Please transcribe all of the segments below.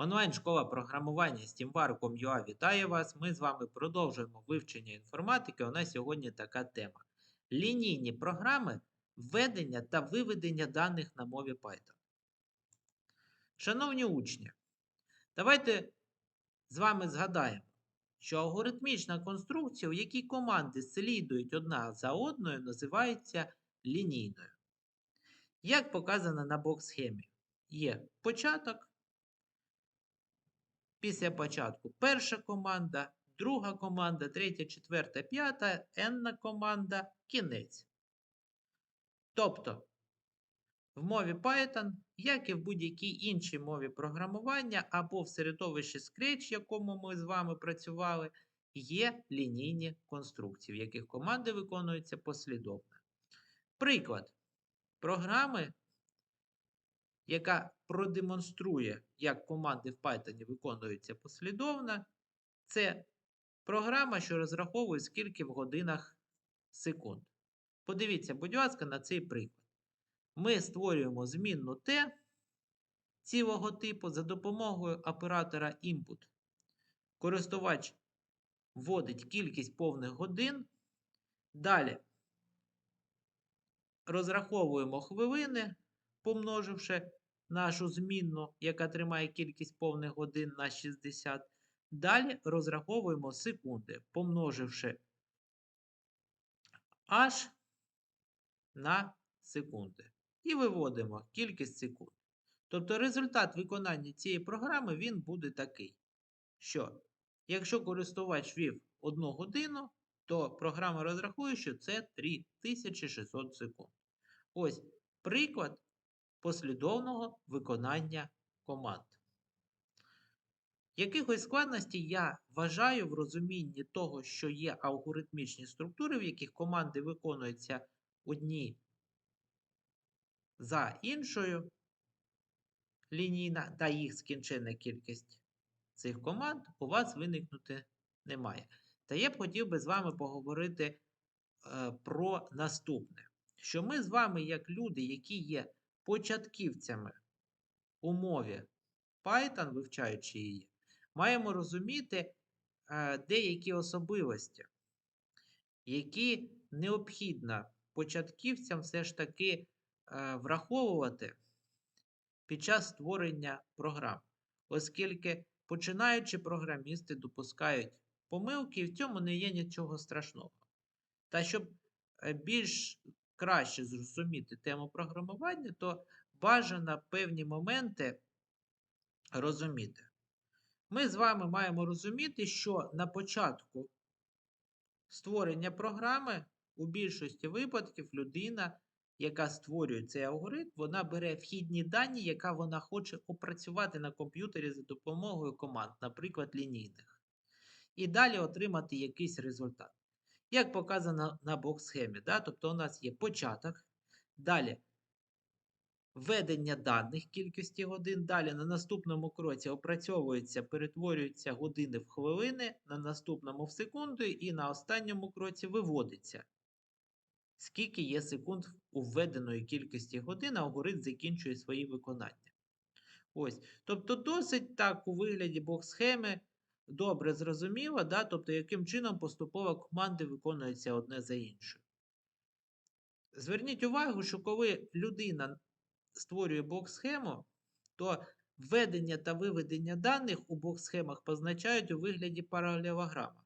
Онлайн-школа програмування SteamWar.com.ua вітає вас. Ми з вами продовжуємо вивчення інформатики. У нас сьогодні така тема: лінійні програми введення та виведення даних на мові Python. Шановні учні, давайте з вами згадаємо, що алгоритмічна конструкція, у якій команди слідують одна за одною, називається лінійною. Як показано на бокс-схемі, є початок. Після початку перша команда, друга команда, третя, четверта, п'ята, енна команда, кінець. Тобто, в мові Python, як і в будь-якій іншій мові програмування або в середовищі Scratch, в якому ми з вами працювали, є лінійні конструкції, в яких команди виконуються послідовно. Приклад програми яка продемонструє, як команди в Python виконуються послідовно, це програма, що розраховує скільки в годинах секунд. Подивіться, будь ласка, на цей приклад. Ми створюємо змінну T цілого типу за допомогою оператора input. Користувач вводить кількість повних годин. Далі розраховуємо хвилини, помноживши нашу змінну, яка тримає кількість повних годин на 60. Далі розраховуємо секунди, помноживши h на секунди. І виводимо кількість секунд. Тобто результат виконання цієї програми він буде такий, що якщо користувач ввів 1 годину, то програма розрахує, що це 3600 секунд. Ось приклад послідовного виконання команд. Якихось складностей я вважаю в розумінні того, що є алгоритмічні структури, в яких команди виконуються одні за іншою лінійна та їх скінчена кількість цих команд у вас виникнути немає. Та я б хотів би з вами поговорити е, про наступне: що ми з вами, як люди, які є початківцями у мові Python, вивчаючи її, маємо розуміти е, деякі особливості, які необхідно початківцям все ж таки е, враховувати під час створення програм, оскільки починаючи програмісти допускають помилки, і в цьому не є нічого страшного. Та щоб е, більш краще зрозуміти тему програмування, то бажано певні моменти розуміти. Ми з вами маємо розуміти, що на початку створення програми у більшості випадків людина, яка створює цей алгоритм, вона бере вхідні дані, яка вона хоче опрацювати на комп'ютері за допомогою команд, наприклад, лінійних. І далі отримати якийсь результат. Як показано на бокс-схемі. Да? Тобто у нас є початок. Далі введення даних кількості годин. Далі на наступному кроці опрацьовується, перетворюються години в хвилини, на наступному в секунду, і на останньому кроці виводиться. Скільки є секунд у введеної кількості годин, алгоритм закінчує свої виконання. Ось. Тобто, досить так у вигляді бокс-схеми добре зрозуміло, да? тобто, яким чином поступово команди виконуються одне за іншим. Зверніть увагу, що коли людина створює бокс-схему, то введення та виведення даних у бокс-схемах позначають у вигляді паралелограма,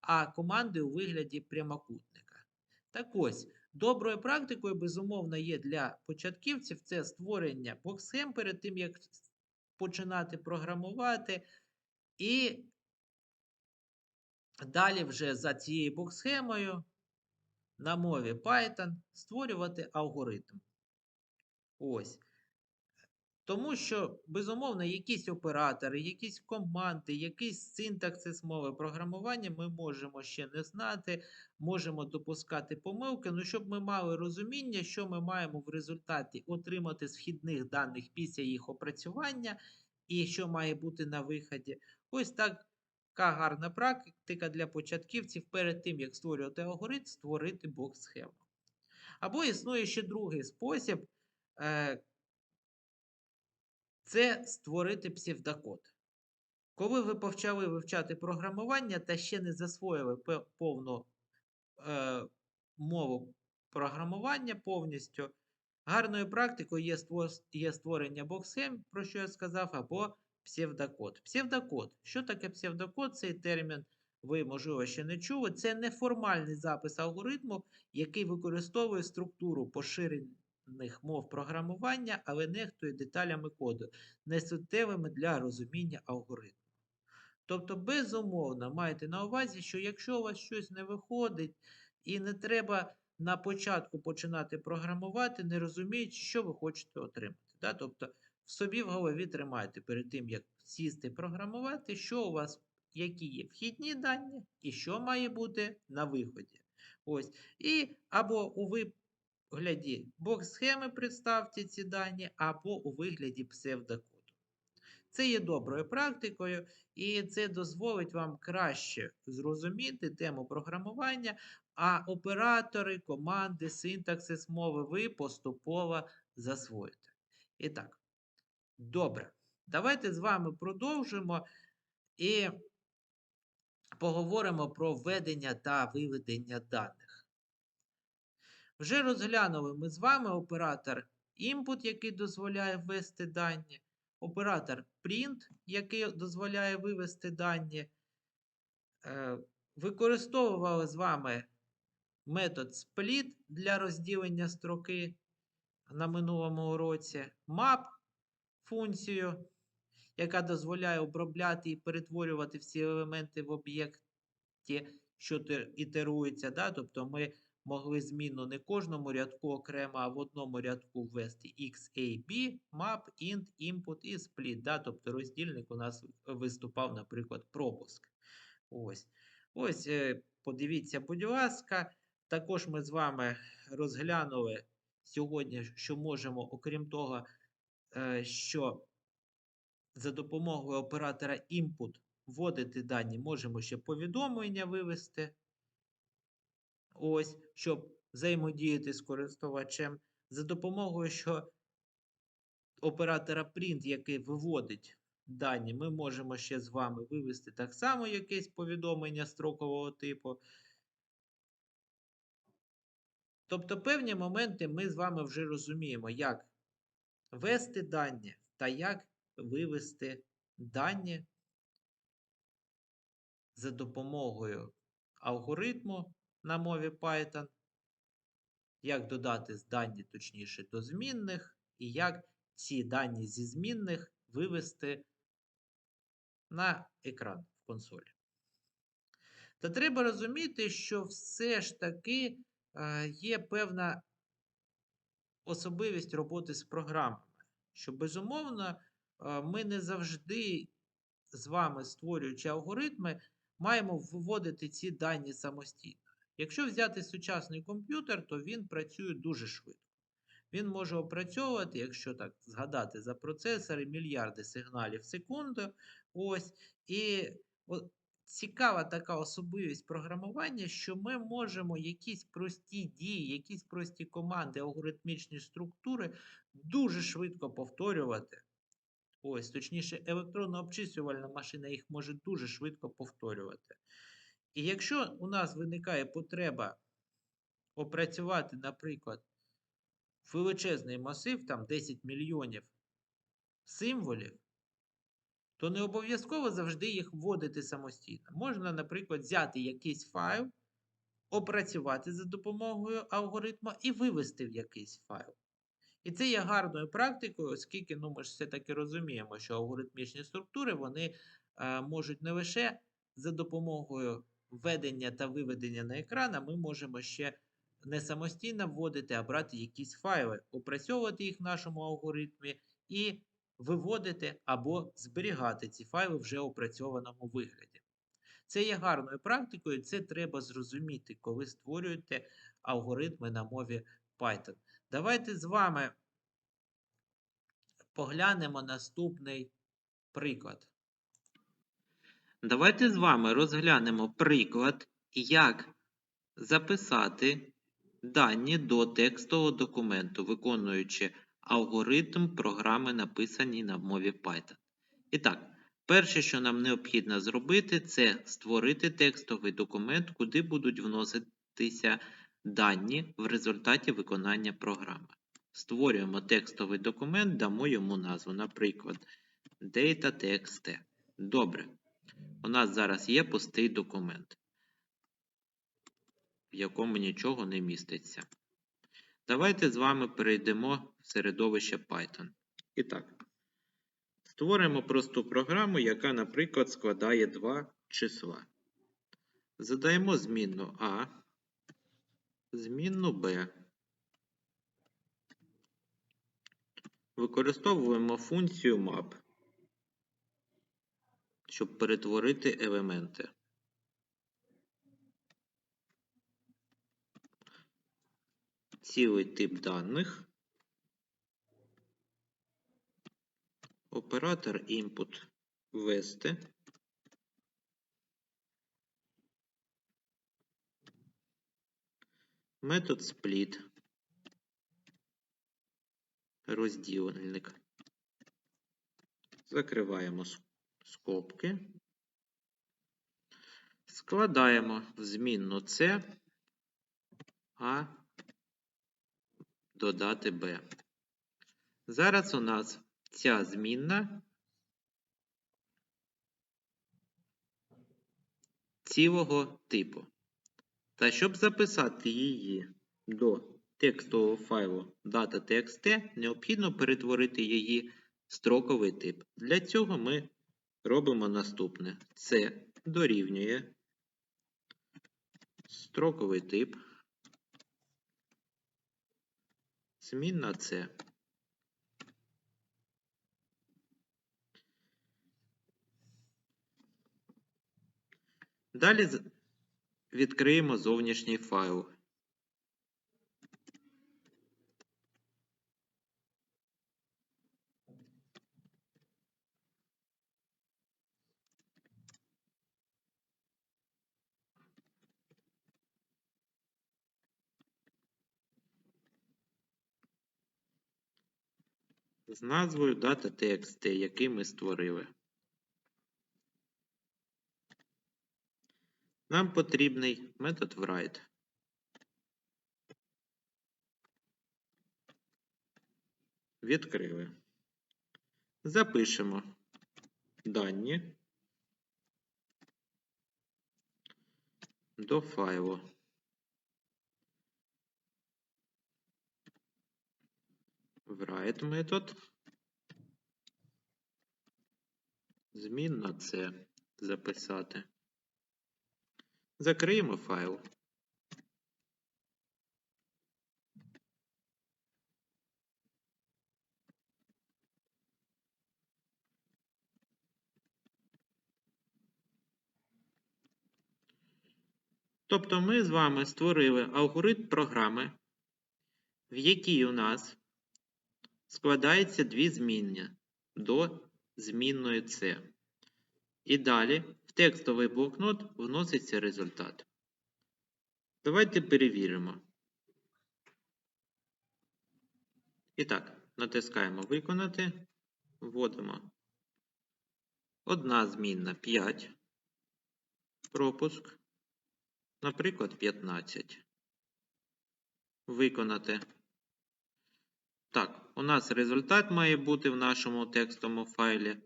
а команди у вигляді прямокутника. Так ось, доброю практикою, безумовно, є для початківців це створення бокс-схем перед тим, як починати програмувати. І далі вже за цією боксхемою на мові Python створювати алгоритм. Ось. Тому що, безумовно, якісь оператори, якісь команди, якийсь синтаксис мови програмування ми можемо ще не знати, можемо допускати помилки. Ну, щоб ми мали розуміння, що ми маємо в результаті отримати з вхідних даних після їх опрацювання, і що має бути на виході. Ось така гарна практика для початківців перед тим, як створювати алгоритм, створити бокс-схему. Або існує ще другий спосіб. Е, це створити псевдокод. Коли ви почали вивчати програмування та ще не засвоїли повну е, мову програмування повністю, гарною практикою є створення боксхем, про що я сказав, або псевдокод. Псевдокод. Що таке псевдокод? Цей термін ви, можливо, ще не чули. Це неформальний запис алгоритму, який використовує структуру поширених мов програмування, але нехтує деталями коду, несуттєвими для розуміння алгоритму. Тобто, безумовно, майте на увазі, що якщо у вас щось не виходить, і не треба на початку починати програмувати, не розуміючи, що ви хочете отримати. Да? Тобто, собі в голові тримайте перед тим, як сісти програмувати, що у вас, які є вхідні дані, і що має бути на виході. Ось. І або у вигляді бокс-схеми представте ці дані, або у вигляді псевдокоду. Це є доброю практикою, і це дозволить вам краще зрозуміти тему програмування, а оператори, команди, синтаксис мови ви поступово засвоїте. І так, добре. Давайте з вами продовжимо і поговоримо про введення та виведення даних. Вже розглянули ми з вами оператор input, який дозволяє ввести дані, оператор print, який дозволяє вивести дані. Е, Використовували з вами метод split для розділення строки на минулому уроці, map функцію, яка дозволяє обробляти і перетворювати всі елементи в об'єкті, що ітерується. Да? Тобто ми могли зміну не кожному рядку окремо, а в одному рядку ввести x, a, b, map, int, input і split. Да? Тобто роздільник у нас виступав, наприклад, пропуск. Ось. Ось, е, подивіться, будь ласка. Також ми з вами розглянули сьогодні, що можемо, окрім того, що за допомогою оператора input вводити дані, можемо ще повідомлення вивести. Ось, щоб взаємодіяти з користувачем. За допомогою що оператора print, який виводить дані, ми можемо ще з вами вивести так само якесь повідомлення строкового типу. Тобто певні моменти ми з вами вже розуміємо, як ввести дані та як вивести дані за допомогою алгоритму на мові Python, як додати дані, точніше, до змінних, і як ці дані зі змінних вивести на екран в консолі. Та треба розуміти, що все ж таки е, є певна особливість роботи з програмами. Що, безумовно, е, ми не завжди з вами, створюючи алгоритми, маємо виводити ці дані самостійно. Якщо взяти сучасний комп'ютер, то він працює дуже швидко. Він може опрацьовувати, якщо так згадати за процесори, мільярди сигналів в секунду. Ось. І цікава така особливість програмування, що ми можемо якісь прості дії, якісь прості команди, алгоритмічні структури дуже швидко повторювати. Ось, точніше, електронно обчислювальна машина їх може дуже швидко повторювати. І якщо у нас виникає потреба опрацювати, наприклад, величезний масив, там 10 мільйонів символів, то не обов'язково завжди їх вводити самостійно. Можна, наприклад, взяти якийсь файл, опрацювати за допомогою алгоритму і вивести в якийсь файл. І це є гарною практикою, оскільки ну, ми ж все-таки розуміємо, що алгоритмічні структури вони е, можуть не лише за допомогою введення та виведення на екран, ми можемо ще не самостійно вводити, а брати якісь файли, опрацьовувати їх в нашому алгоритмі і виводити або зберігати ці файли вже опрацьованому вигляді. Це є гарною практикою, це треба зрозуміти, коли створюєте алгоритми на мові Python. Давайте з вами поглянемо наступний приклад. Давайте з вами розглянемо приклад, як записати дані до текстового документу, виконуючи алгоритм програми, написані на мові Python. І так, перше, що нам необхідно зробити, це створити текстовий документ, куди будуть вноситися дані в результаті виконання програми. Створюємо текстовий документ, дамо йому назву, наприклад, data.txt. Добре. У нас зараз є пустий документ, в якому нічого не міститься. Давайте з вами перейдемо в середовище Python. І так, створимо просту програму, яка, наприклад, складає два числа. Задаємо змінну А, змінну Б. Використовуємо функцію map, щоб перетворити елементи. Цілий тип даних. Оператор input ввести. Метод split. Роздільник. Закриваємо скобки. Складаємо в змінну С, А додати Б. Зараз у нас ця змінна цілого типу. Та щоб записати її до текстового файлу data.txt, необхідно перетворити її в строковий тип. Для цього ми робимо наступне. Це дорівнює строковий тип. Змінна це. Далі відкриємо зовнішній файл. З назвою data.txt, який ми створили. Нам потрібний метод write. Відкрили. Запишемо дані до файлу. Write метод. Змінна це записати. Закриємо файл. Тобто ми з вами створили алгоритм програми, в якій у нас складається дві змінні до змінної C. І далі в текстовий блокнот вноситься результат. Давайте перевіримо. І так, натискаємо Виконати, вводимо одна змінна 5, пропуск, наприклад, 15. Виконати. Так, у нас результат має бути в нашому текстовому файлі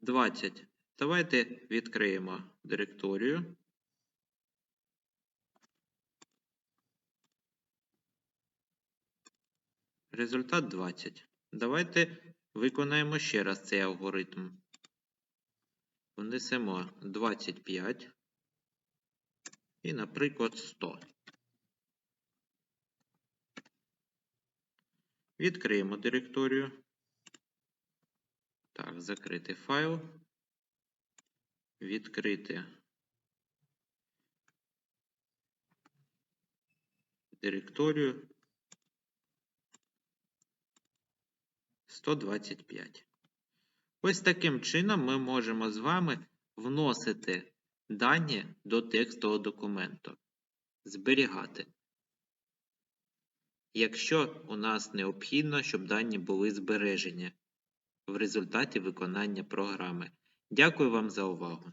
20. Давайте відкриємо директорію. Результат 20. Давайте виконаємо ще раз цей алгоритм. Внесемо 25 і, наприклад, 100. Відкриємо директорію. Так, закрити файл. Відкрити директорію 125. Ось таким чином ми можемо з вами вносити дані до текстового документу, зберігати. Якщо у нас необхідно, щоб дані були збережені в результаті виконання програми. Дякую вам за увагу.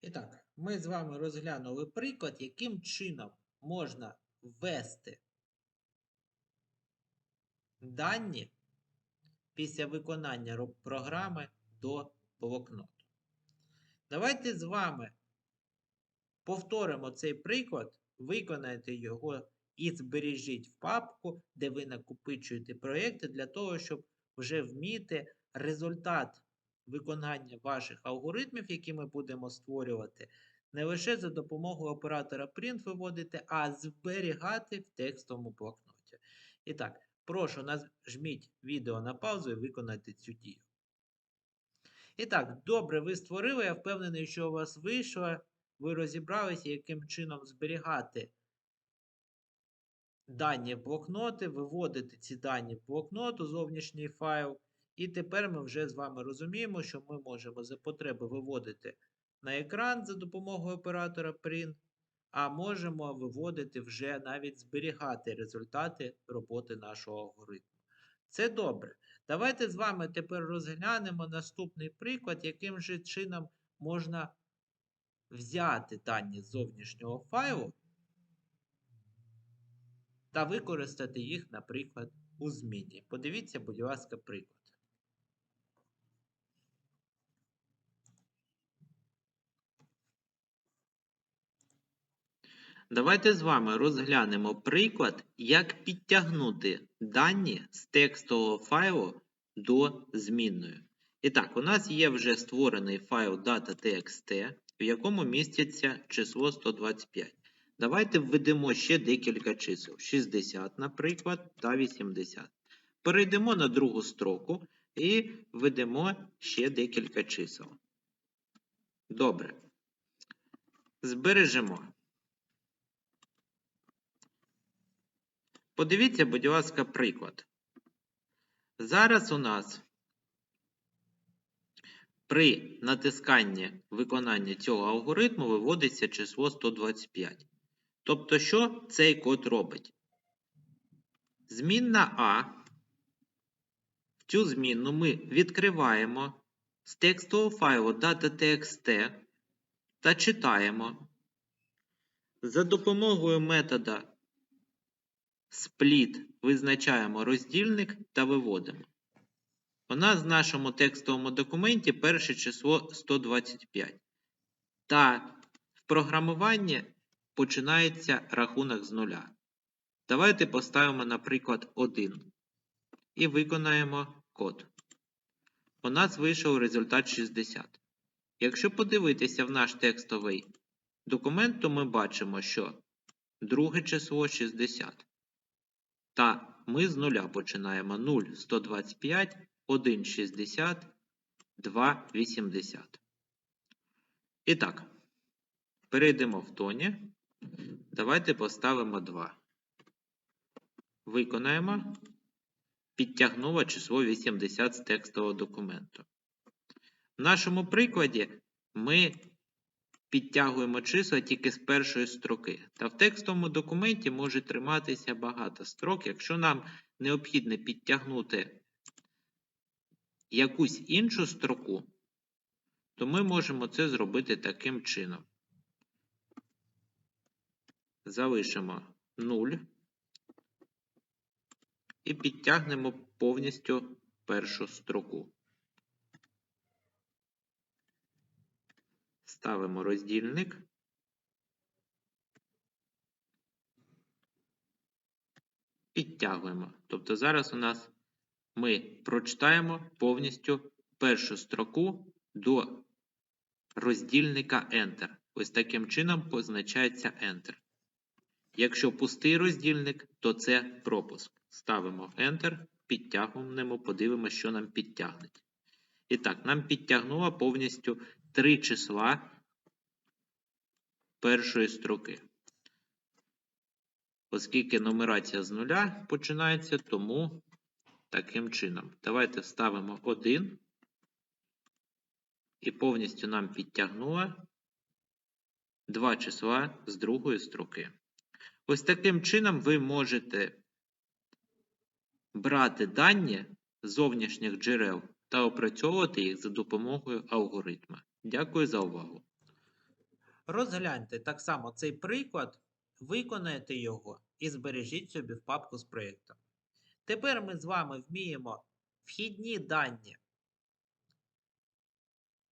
І так, ми з вами розглянули приклад, яким чином можна ввести дані після виконання програми до блокноту. Давайте з вами повторимо цей приклад, виконайте його і збережіть в папку, де ви накопичуєте проєкти для того, щоб вже вміти результат виконання ваших алгоритмів, які ми будемо створювати, не лише за допомогою оператора Print виводити, а зберігати в текстовому блокноті. І так, прошу нажміть відео на паузу і виконайте цю дію. І так, добре, ви створили. Я впевнений, що у вас вийшло. Ви розібралися, яким чином зберігати дані блокноти, виводити ці дані в блокнот у зовнішній файл. І тепер ми вже з вами розуміємо, що ми можемо за потреби виводити на екран за допомогою оператора Print, а можемо виводити вже навіть зберігати результати роботи нашого алгоритму. Це добре. Давайте з вами тепер розглянемо наступний приклад, яким же чином можна взяти дані з зовнішнього файлу та використати їх, наприклад, у зміні. Подивіться, будь ласка, приклад. Давайте з вами розглянемо приклад, як підтягнути дані з текстового файлу до змінної. І так, у нас є вже створений файл data.txt, в якому міститься число 125. Давайте введемо ще декілька чисел: 60, наприклад, та 80. Перейдемо на другу строку і введемо ще декілька чисел. Добре. Збережемо. Подивіться, будь ласка, приклад. Зараз у нас при натисканні виконання цього алгоритму виводиться число 125. Тобто, що цей код робить? Змінна А. В цю змінну ми відкриваємо з текстового файлу data.txt та читаємо. За допомогою метода split визначаємо роздільник та виводимо. У нас в нашому текстовому документі перше число 125. Та в програмуванні починається рахунок з нуля. Давайте поставимо, наприклад, 1 і виконаємо код. У нас вийшов результат 60. Якщо подивитися в наш текстовий документ, то ми бачимо, що друге число 60. Та ми з нуля починаємо 0, 125, 1, 60, 2, 80. І так, перейдемо в тоні. Давайте поставимо 2. Виконаємо. Підтягнуло число 80 з текстового документу. В нашому прикладі ми підтягуємо числа тільки з першої строки. Та в текстовому документі може триматися багато строк. Якщо нам необхідно підтягнути якусь іншу строку, то ми можемо це зробити таким чином. Залишимо 0 і підтягнемо повністю першу строку. Ставимо роздільник. Підтягуємо. Тобто зараз у нас ми прочитаємо повністю першу строку до роздільника Enter. Ось таким чином позначається Enter. Якщо пустий роздільник, то це пропуск. Ставимо Enter, підтягуємо, подивимося, що нам підтягнуть. І так, нам підтягнуло повністю три числа першої строки. Оскільки нумерація з нуля починається, тому таким чином. Давайте вставимо 1 і повністю нам підтягнуло два числа з другої строки. Ось таким чином ви можете брати дані з зовнішніх джерел та опрацьовувати їх за допомогою алгоритма. Дякую за увагу. Розгляньте так само цей приклад, виконайте його і збережіть собі в папку з проєктом. Тепер ми з вами вміємо вхідні дані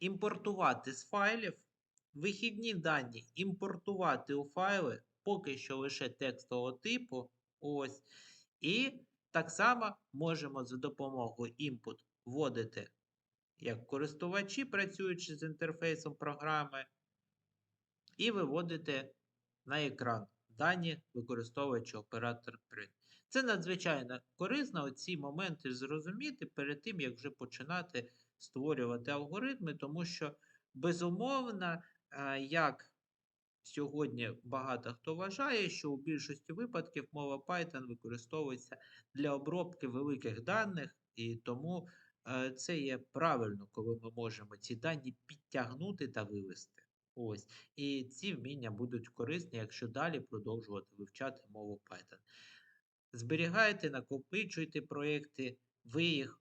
імпортувати з файлів, вихідні дані імпортувати у файли, поки що лише текстового типу. Ось. І так само можемо за допомогою input вводити як користувачі, працюючи з інтерфейсом програми, і виводити на екран дані, використовуючи оператор print. Це надзвичайно корисно оці моменти зрозуміти перед тим, як вже починати створювати алгоритми, тому що, безумовно, е, як сьогодні багато хто вважає, що у більшості випадків мова Python використовується для обробки великих даних, і тому е, це є правильно, коли ми можемо ці дані підтягнути та вивести. Ось. І ці вміння будуть корисні, якщо далі продовжувати вивчати мову Python. Зберігайте, накопичуйте проєкти, ви їх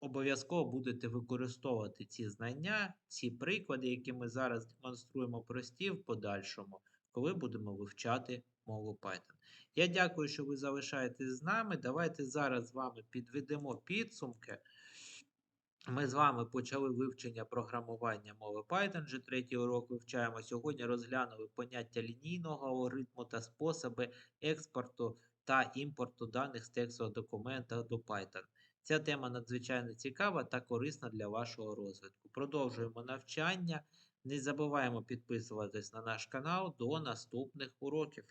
обов'язково будете використовувати ці знання, ці приклади, які ми зараз демонструємо прості в подальшому, коли будемо вивчати мову Python. Я дякую, що ви залишаєтесь з нами. Давайте зараз з вами підведемо підсумки. Ми з вами почали вивчення програмування мови Python, вже третій урок вивчаємо. Сьогодні розглянули поняття лінійного алгоритму та способи експорту та імпорту даних з текстового документа до Python. Ця тема надзвичайно цікава та корисна для вашого розвитку. Продовжуємо навчання. Не забуваємо підписуватись на наш канал до наступних уроків.